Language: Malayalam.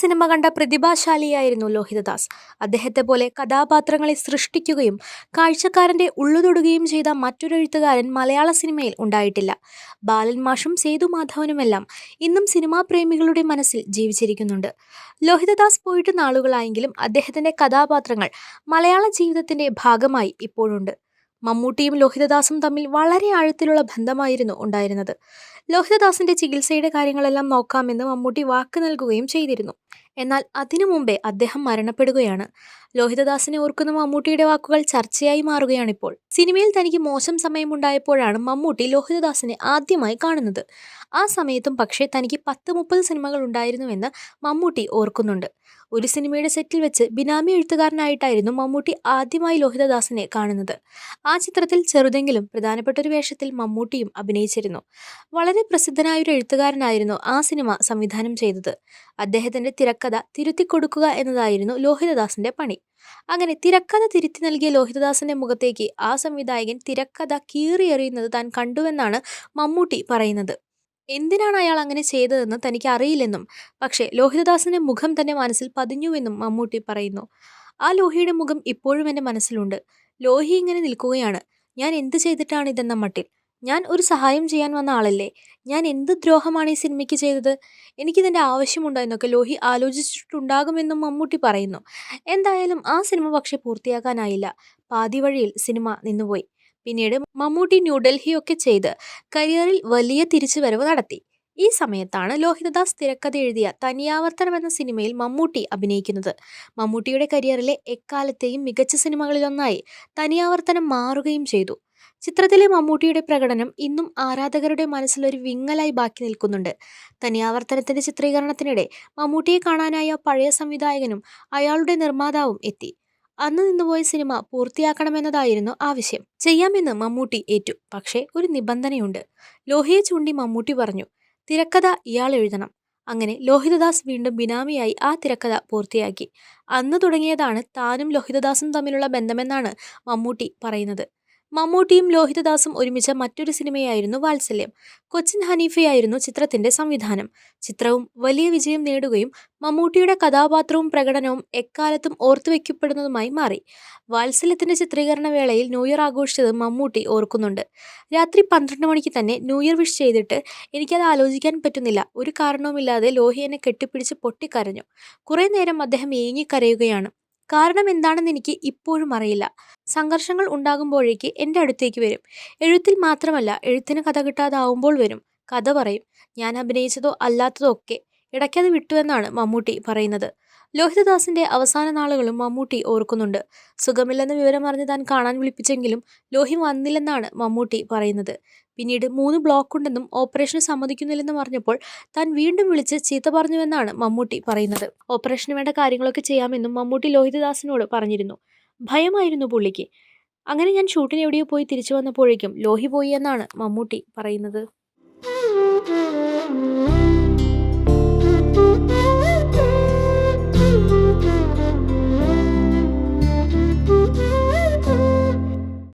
സിനിമ കണ്ട പ്രതിഭാശാലിയായിരുന്നു ലോഹിതദാസ്. അദ്ദേഹത്തെ പോലെ കഥാപാത്രങ്ങളെ സൃഷ്ടിക്കുകയും കാഴ്ചക്കാരന്റെ ഉള്ളുതൊടുകയും ചെയ്ത മറ്റൊരു എഴുത്തുകാരൻ മലയാള സിനിമയിൽ ഉണ്ടായിട്ടില്ല. ബാലൻ മാഷും സേതു മാധവനുമെല്ലാം ഇന്നും സിനിമാ പ്രേമികളുടെ മനസ്സിൽ ജീവിച്ചിരിക്കുന്നുണ്ട്. ലോഹിതദാസ് പോയിട്ട് നാളുകളായെങ്കിലും അദ്ദേഹത്തിന്റെ കഥാപാത്രങ്ങൾ മലയാള ജീവിതത്തിന്റെ ഭാഗമായി ഇപ്പോഴുണ്ട്. മമ്മൂട്ടിയും ലോഹിതദാസും തമ്മിൽ വളരെ ആഴത്തിലുള്ള ബന്ധമായിരുന്നു ഉണ്ടായിരുന്നത്. ലോഹിതദാസിന്റെ ചികിത്സയുടെ കാര്യങ്ങളെല്ലാം നോക്കാമെന്ന് മമ്മൂട്ടി വാക്ക് നൽകുകയും ചെയ്തിരുന്നു. എന്നാൽ അതിനു മുമ്പേ അദ്ദേഹം മരണപ്പെടുകയാണ്. ലോഹിതദാസിനെ ഓർക്കുന്ന മമ്മൂട്ടിയുടെ വാക്കുകൾ ചർച്ചയായി മാറുകയാണിപ്പോൾ. സിനിമയിൽ തനിക്ക് മോശം സമയമുണ്ടായപ്പോഴാണ് മമ്മൂട്ടി ലോഹിതദാസിനെ ആദ്യമായി കാണുന്നത്. ആ സമയത്തും പക്ഷേ തനിക്ക് പത്ത് മുപ്പത് സിനിമകൾ ഉണ്ടായിരുന്നുവെന്ന് മമ്മൂട്ടി ഓർക്കുന്നുണ്ട്. ഒരു സിനിമയുടെ സെറ്റിൽ വെച്ച് ബിനാമി എഴുത്തുകാരനായിട്ടായിരുന്നു മമ്മൂട്ടി ആദ്യമായി ലോഹിതദാസിനെ കാണുന്നത്. ആ ചിത്രത്തിൽ ചെറുതെങ്കിലും പ്രധാനപ്പെട്ട ഒരു വേഷത്തിൽ മമ്മൂട്ടിയും അഭിനയിച്ചിരുന്നു. വളരെ പ്രസിദ്ധനായ ഒരു എഴുത്തുകാരനായിരുന്നു ആ സിനിമ സംവിധാനം ചെയ്തത്. അദ്ദേഹത്തിന്റെ തിരക്കഥ തിരുത്തി കൊടുക്കുക എന്നതായിരുന്നു ലോഹിതദാസിന്റെ പണി. അങ്ങനെ തിരക്കഥ തിരുത്തി നൽകിയ ലോഹിതദാസിന്റെ മുഖത്തേക്ക് ആ സംവിധായകൻ തിരക്കഥ കീറിയെറിയുന്നത് താൻ കണ്ടുവെന്നാണ് മമ്മൂട്ടി പറയുന്നത്. എന്തിനാണ് അയാൾ അങ്ങനെ ചെയ്തതെന്ന് തനിക്ക് അറിയില്ലെന്നും പക്ഷേ ലോഹിതദാസിന്റെ മുഖം തന്നെ മനസ്സിൽ പതിഞ്ഞുവെന്നും മമ്മൂട്ടി പറയുന്നു. ആ ലോഹിയുടെ മുഖം ഇപ്പോഴും എന്റെ മനസ്സിലുണ്ട്. ലോഹി ഇങ്ങനെ നിൽക്കുകയാണ്. ഞാൻ എന്ത് ചെയ്തിട്ടാണ് ഇതെന്ന മട്ടിൽ? ഞാൻ ഒരു സഹായം ചെയ്യാൻ വന്ന ആളല്ലേ? ഞാൻ എന്ത് ദ്രോഹമാണ് ഈ സിനിമയ്ക്ക് ചെയ്തത്? എനിക്കിതിന്റെ ആവശ്യമുണ്ടോ എന്നൊക്കെ ലോഹി ആലോചിച്ചിട്ടുണ്ടാകുമെന്നും മമ്മൂട്ടി പറയുന്നു. എന്തായാലും ആ സിനിമ പക്ഷെ പൂർത്തിയാക്കാനായില്ല. പാതി വഴിയിൽ സിനിമ നിന്നുപോയി. പിന്നീട് മമ്മൂട്ടി ന്യൂഡൽഹിയൊക്കെ ചെയ്ത് കരിയറിൽ വലിയ തിരിച്ചുവരവ് നടത്തി. ഈ സമയത്താണ് ലോഹിതദാസ് തിരക്കഥ എഴുതിയ തനിയാവർത്തനം എന്ന സിനിമയിൽ മമ്മൂട്ടി അഭിനയിക്കുന്നത്. മമ്മൂട്ടിയുടെ കരിയറിലെ എക്കാലത്തെയും മികച്ച സിനിമകളിലൊന്നായി തനിയാവർത്തനം മാറുകയും ചെയ്തു. ചിത്രത്തിലെ മമ്മൂട്ടിയുടെ പ്രകടനം ഇന്നും ആരാധകരുടെ മനസ്സിലൊരു വിങ്ങലായി ബാക്കി നിൽക്കുന്നുണ്ട്. തനിയാവർത്തനത്തിന്റെ ചിത്രീകരണത്തിനിടെ മമ്മൂട്ടിയെ കാണാനായ പഴയ സംവിധായകനും അയാളുടെ നിർമ്മാതാവും എത്തി. അന്ന് നിന്നുപോയ സിനിമ പൂർത്തിയാക്കണമെന്നതായിരുന്നു ആവശ്യം. ചെയ്യാമെന്ന് മമ്മൂട്ടി ഏറ്റു. പക്ഷേ ഒരു നിബന്ധനയുണ്ട്. ലോഹിയെ ചൂണ്ടി മമ്മൂട്ടി പറഞ്ഞു തിരക്കഥ ഇയാൾ എഴുതണം. അങ്ങനെ ലോഹിതദാസ് വീണ്ടും ബിനാമിയായി ആ തിരക്കഥ പൂർത്തിയാക്കി. അന്ന് തുടങ്ങിയതാണ് താനും ലോഹിതദാസും തമ്മിലുള്ള ബന്ധമെന്നാണ് മമ്മൂട്ടി പറയുന്നത്. മമ്മൂട്ടിയും ലോഹിതദാസും ഒരുമിച്ച മറ്റൊരു സിനിമയായിരുന്നു വാത്സല്യം. കൊച്ചിൻ ഹനീഫയായിരുന്നു ചിത്രത്തിന്റെ സംവിധാനം. ചിത്രവും വലിയ വിജയം നേടുകയും മമ്മൂട്ടിയുടെ കഥാപാത്രവും പ്രകടനവും എക്കാലത്തും ഓർത്തുവെക്കപ്പെടുന്നതുമായി മാറി. വാത്സല്യത്തിന്റെ ചിത്രീകരണ വേളയിൽ ന്യൂ ഇയർ ആഘോഷിച്ചത് മമ്മൂട്ടി ഓർക്കുന്നുണ്ട്. രാത്രി പന്ത്രണ്ട് മണിക്ക് തന്നെ ന്യൂ ഇയർ വിഷ് ചെയ്തിട്ട് എനിക്കത് ആലോചിക്കാൻ പറ്റുന്നില്ല. ഒരു കാരണവുമില്ലാതെ ലോഹി എന്നെ കെട്ടിപ്പിടിച്ച് പൊട്ടിക്കരഞ്ഞു. കുറേ നേരം അദ്ദേഹം ഏങ്ങിക്കരയുകയാണ്. കാരണം എന്താണെന്ന് എനിക്ക് ഇപ്പോഴും അറിയില്ല. സംഘർഷങ്ങൾ ഉണ്ടാകുമ്പോഴേക്ക് എന്റെ അടുത്തേക്ക് വരും. എഴുത്തിൽ മാത്രമല്ല എഴുത്തിന് കഥ കിട്ടാതാവുമ്പോൾ വരും. കഥ പറയും ഞാൻ അഭിനയിച്ചതോ അല്ലാത്തതോ ഒക്കെ ഇടയ്ക്കത് വിട്ടുവെന്നാണ് മമ്മൂട്ടി പറയുന്നത്. ലോഹിതദാസിന്റെ അവസാന നാളുകളും മമ്മൂട്ടി ഓർക്കുന്നുണ്ട്. സുഖമില്ലെന്ന വിവരം അറിഞ്ഞ് താൻ കാണാൻ വിളിപ്പിച്ചെങ്കിലും ലോഹി വന്നില്ലെന്നാണ് മമ്മൂട്ടി പറയുന്നത്. പിന്നീട് മൂന്ന് ബ്ലോക്ക് ഉണ്ടെന്നും ഓപ്പറേഷന് സമ്മതിക്കുന്നില്ലെന്നും അറിഞ്ഞപ്പോൾ താൻ വീണ്ടും വിളിച്ച് ചീത്ത പറഞ്ഞുവെന്നാണ് മമ്മൂട്ടി പറയുന്നത്. ഓപ്പറേഷന് വേണ്ട കാര്യങ്ങളൊക്കെ ചെയ്യാമെന്നും മമ്മൂട്ടി ലോഹിതദാസിനോട് പറഞ്ഞിരുന്നു. ഭയമായിരുന്നു പുള്ളിക്ക്. അങ്ങനെ ഞാൻ ഷൂട്ടിന് എവിടെയോ പോയി തിരിച്ചു വന്നപ്പോഴേക്കും ലോഹി പോയി എന്നാണ് മമ്മൂട്ടി പറയുന്നത്.